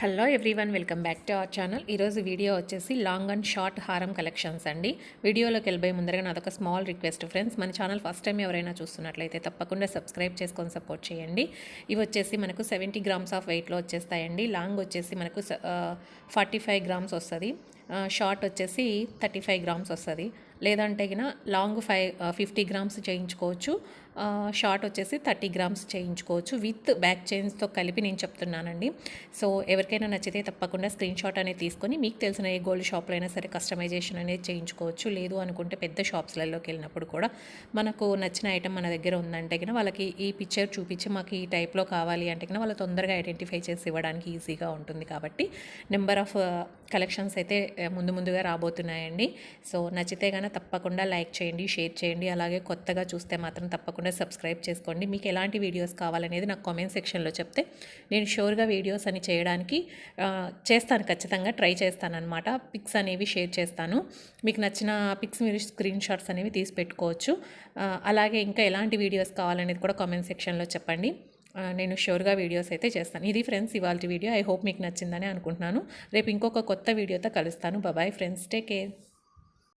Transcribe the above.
Hello everyone welcome back to our channel. ఈరోజు video వచ్చేసి long and short హారం collections అండి. వీడియోలోకి వెళ్ళబోయే ముందరగా నాదొక స్మాల్ రిక్వెస్ట్ ఫ్రెండ్స్. మన ఛానల్ ఫస్ట్ టైం ఎవరైనా చూస్తున్నట్లయితే తప్పకుండా సబ్స్క్రైబ్ చేసుకొని సపోర్ట్ చేయండి. ఇవి వచ్చేసి మనకు సెవెంటీ గ్రామ్స్ ఆఫ్ వెయిట్లో వచ్చేస్తాయండి. లాంగ్ వచ్చేసి మనకు ఫార్టీ ఫైవ్ గ్రామ్స్ వస్తుంది. షార్ట్ వచ్చేసి థర్టీ ఫైవ్ గ్రామ్స్ వస్తుంది. లేదంటే గిన లాంగ్ ఫైవ్ ఫిఫ్టీ గ్రామ్స్ చేయించుకోవచ్చు. షార్ట్ వచ్చేసి థర్టీ గ్రామ్స్ చేయించుకోవచ్చు విత్ బ్యాక్ చైన్స్తో కలిపి నేను చెప్తున్నానండి. సో ఎవరికైనా నచ్చితే తప్పకుండా స్క్రీన్ షాట్ అనేది తీసుకొని మీకు తెలిసిన ఏ గోల్డ్ షాప్లో అయినా సరే కస్టమైజేషన్ అనేది చేయించుకోవచ్చు. లేదు అనుకుంటే పెద్ద షాప్స్లలోకి వెళ్ళినప్పుడు కూడా మనకు నచ్చిన ఐటమ్ మన దగ్గర ఉందంటే కింద వాళ్ళకి ఈ పిక్చర్ చూపించి మాకు ఈ టైప్లో కావాలి అంటే కింద వాళ్ళు తొందరగా ఐడెంటిఫై చేసి ఇవ్వడానికి ఈజీగా ఉంటుంది కాబట్టి నెంబర్ ఆఫ్ కలెక్షన్స్ అయితే ముందు ముందుగా రాబోతున్నాయండి. సో నచ్చితే కనుక తప్పకుండా లైక్ చేయండి షేర్ చేయండి అలాగే కొత్తగా చూస్తే మాత్రం తప్పకుండా సబ్స్క్రైబ్ చేసుకోండి. మీకు ఎలాంటి వీడియోస్ కావాలనేది నాకు కామెంట్ సెక్షన్లో చెప్తే నేను షూర్గా వీడియోస్ అని చేయడానికి చేస్తాను ఖచ్చితంగా ట్రై చేస్తాను అనమాట పిక్స్ అనేవి షేర్ చేస్తాను. మీకు నచ్చిన పిక్స్ మీరు స్క్రీన్ షాట్స్ అనేవి తీసి పెట్టుకోవచ్చు. అలాగే ఇంకా ఎలాంటి వీడియోస్ కావాలనేది కూడా కామెంట్ సెక్షన్లో చెప్పండి. నేను షూర్గా వీడియోస్ అయితే చేస్తాను. ఇది ఫ్రెండ్స్ ఇవాళ వీడియో. ఐ హోప్ మీకు నచ్చిందని అనుకుంటున్నాను. రేపు ఇంకొక కొత్త వీడియోతో కలుస్తాను. Bye friends. Take care.